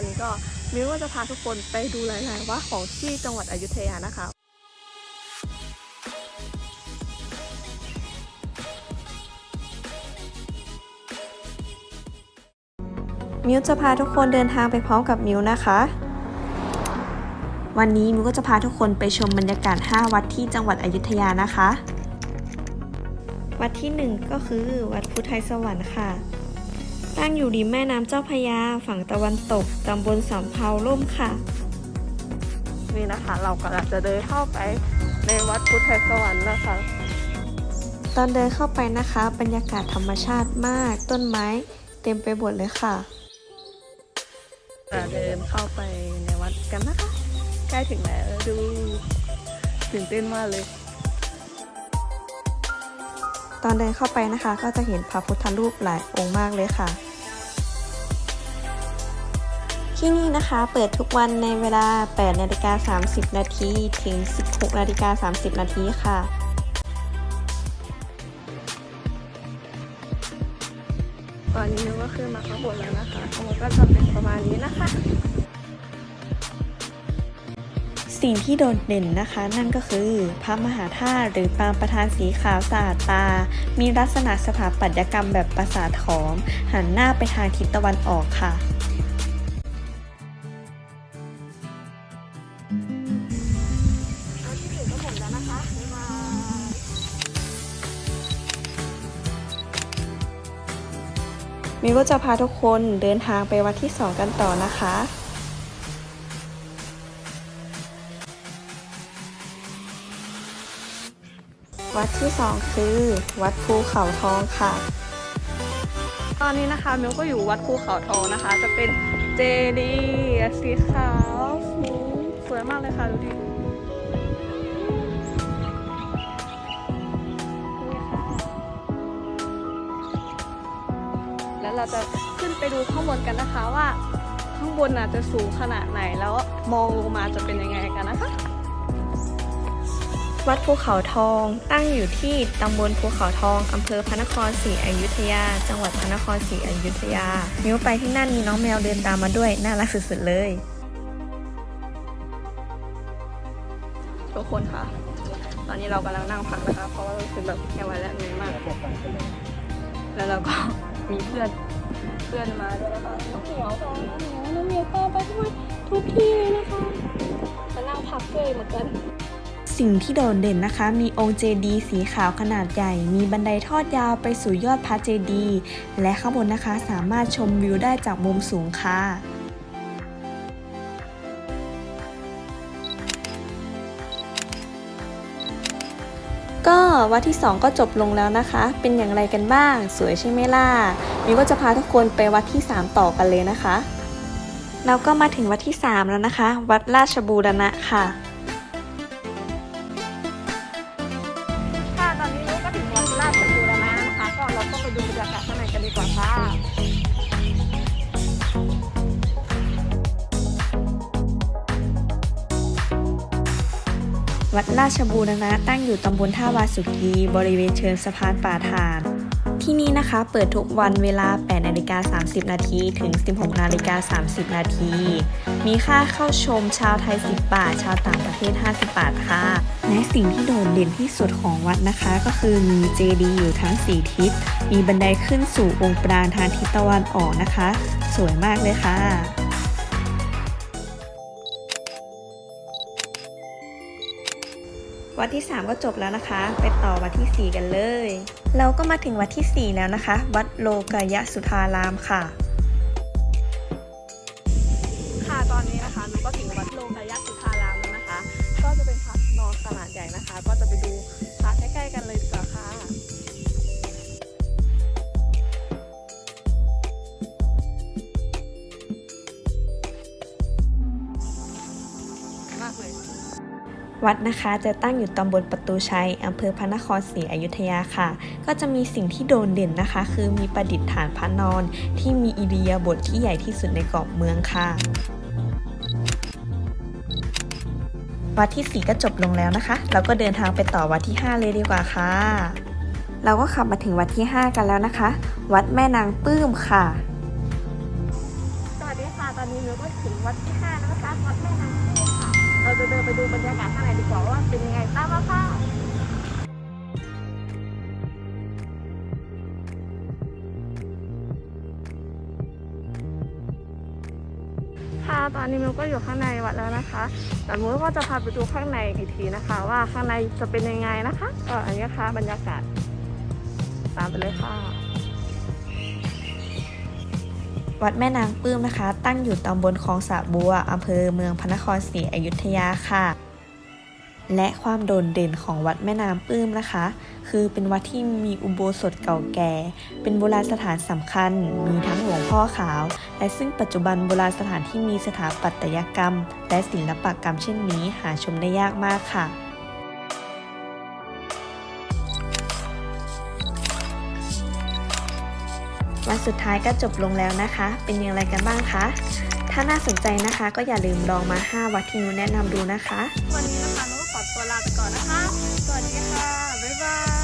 วันนี้ก็มิวก็จะพาทุกคนไปดูหลายๆว่าของที่จังหวัดอยุธยานะคะมิวจะพาทุกคนเดินทางไปพร้อมกับมิวนะคะ วันนี้มิวก็จะพาทุกคนไปชมบรรยากาศ 5 วัดที่จังหวัดอยุธยานะคะ วัดที่ 1 ก็คือวัดพุทธไทยสวรรค์ค่ะ ตั้งอยู่ริมแม่น้ำเจ้าพระยา ฝั่งตะวันตก ตำบลสำเภาล่มค่ะ นี่นะคะเรากำลังจะเดินเข้าไปในวัดพุทธไทยสวรรค์นะคะ ตอนเดินเข้าไปนะคะ บรรยากาศธรรมชาติมาก ต้นไม้เต็มไปหมดเลยค่ะจะเดินเข้าไปในวัดกันนะคะ ใกล้ถึงแล้วดูตื่นเต้นมากเลย ตอนเดินเข้าไปนะคะ ก็จะเห็นพระพุทธรูปหลายองค์มากเลยค่ะ ที่นี่นะคะเปิดทุกวันในเวลา 8 นาฬิกา 30 นาทีถึง 16 นาฬิกา 30 นาทีค่ะตอนนี้มิวก็ขึ้นมาข้างบนแล้วนะคะข้างบนก็จะเป็นประมาณนี้นะคะ สิ่งที่โดดเด่นนะคะ นั่นก็คือพระมหาธาตุหรือปางประธานสีขาวสะอาดตา มีลักษณะสถาปัตยกรรมแบบปราสาทขอม หันหน้าไปทางทิศตะวันออกค่ะ มิวก็จะพาทุกคนเดินทางไปวัดที่ 2 กันต่อนะคะวัดที่ 2 คือ วัดภูเขาทองค่ะ ตอนนี้นะคะมิวก็อยู่วัดภูเขาทองนะคะ จะเป็นเจดีย์สีขาวสวยมากเลยค่ะดูดิ แล้วเราจะขึ้นไปดูข้างบนกันนะคะว่า ข้างบนน่ะจะสูงขนาดไหนแล้วมองลงมาจะเป็นยังไงกันนะคะ วัดภูเขาทองตั้งอยู่ที่ตำบลภูเขาทองอำเภอพระนครศรีอยุธยา จังหวัดพระนครศรีอยุธยามิวไปที่นั่นมีน้องแมวเดินตามมาด้วยน่ารักสุดๆเลยทุกคนค่ะ ตอนนี้เรากำลังนั่งพักนะคะ เพราะว่ารู้สึกแบบไม่ไหวแล้วเหนื่อยมาก แล้วเราก็ มีเพื่อนเพื่อนมาด้วยนะคะน้องเหมียวค่ะน้องเหมียวพาไปด้วยทุกที่เลยนะคะมานั่งพักด้วยเหมือนกันสิ่งที่โดดเด่นนะคะ มีองค์เจดีย์สีขาวขนาดใหญ่ มีบันไดทอดยาวไปสู่ยอดพระเจดีย์และข้างบนนะคะสามารถชมวิวได้จากมุมสูงค่ะ วัดที่ 2 ก็จบลงแล้วนะคะ เป็นอย่างไรกันบ้าง สวยใช่ไหมล่ะมิวก็จะพาทุกคนไปวัดที่ 3 ต่อกันเลยนะคะ เราก็มาถึงวัดที่ 3 แล้วนะคะ วัดราชบูรณะค่ะค่ะตอนนี้เราก็ถึงวัดราชบูรณะนะคะ ก็เราก็ไปดูบรรยากาศข้างในกันดีกว่าค่ะ วัดราชบูรณะตั้งอยู่ตำบลท่าวาสุกีบริเวณเชิงสะพานป่าฐาน ที่นี่นะคะเปิดทุกวันเวลา 8นาฬิกา30 นาทีถึง 16นาฬิกา30 นาที มีค่าเข้าชมชาวไทย 10 บาท ชาวต่างประเทศ 50 บาทค่ะ และสิ่งที่โดดเด่นที่สุดของวัดนะคะ ก็คือมีเจดีย์อยู่ทั้ง 4 ทิศ มีบันไดขึ้นสู่องค์ปราณทางทิศตะวันออกนะคะ สวยมากเลยค่ะ วัดที่ 3 ก็จบแล้วนะคะ ไปต่อวัดที่ 4 กันเลย เราก็มาถึงวัดที่ 4 แล้วนะคะ วัดโลกยสุธารามค่ะ ค่ะตอนนี้นะคะหนูก็ถึงวัดโลกายสุธารามแล้วนะคะ ก็จะเป็นพระนอนขนาดใหญ่นะคะ ก็จะไปดูพระใกล้ๆกันเลยดีกว่าค่ะมากเลย วัดนะคะจะตั้งอยู่ตำบลประตูชัยอำเภอพระนครศรีอยุธยาค่ะ ก็จะมีสิ่งที่โดดเด่นนะคะ คือมีประดิษฐานพระนอน ที่มีอิริยาบถทที่ใหญ่ที่สุดในเกาะเมืองค่ะวัดที่ 4 ก็จบลงแล้วนะคะ เราก็เดินทางไปต่อวัดที่ 5 เลยดีกว่าค่ะ เราก็ขับมาถึงวัดที่ 5 กันแล้วนะคะ วัดแม่นางปื้มค่ะ สวัสดีค่ะ ตอนนี้มิวก็ถึงวัดที่ห้าแล้วนะคะ วัดแม่นาง เราจะเดินไปดูบรรยากาศข้างในดีกว่าว่าเป็นยังไงตามมาค่ะค่ะตอนนี้มิวก็อยู่ข้างในวัดแล้วนะคะแต่มิวก็จะพาไปดูข้างในอีกทีนะคะ ว่าข้างในจะเป็นยังไงนะคะก็อันนี้ค่ะบรรยากาศตามไปเลยค่ะ วัดแม่นางปลื้มนะคะ ตั้งอยู่ตำบลคลองสะบัวอำเภอเมืองพระนครศรีอยุธยาค่ะ และความโดดเด่นของวัดแม่นางปลื้มนะคะ คือเป็นวัดที่มีอุโบสถเก่าแก่ เป็นโบราณสถานสำคัญ มีทั้งหลวงพ่อขาว และซึ่งปัจจุบันโบราณสถานที่มีสถาปัตยกรรม และศิลปกรรมเช่นนี้หาชมได้ยากมากค่ะ วันสุดท้ายก็จบลงแล้วนะคะ เป็นอย่างไรกันบ้างคะ ถ้าน่าสนใจนะคะ ก็อย่าลืมลองมา 5 วัดที่นูแนะนำดูนะคะ วันนี้นะคะนุก็ขอตัวลาไปก่อนนะคะ สวัสดีค่ะ บ๊ายบาย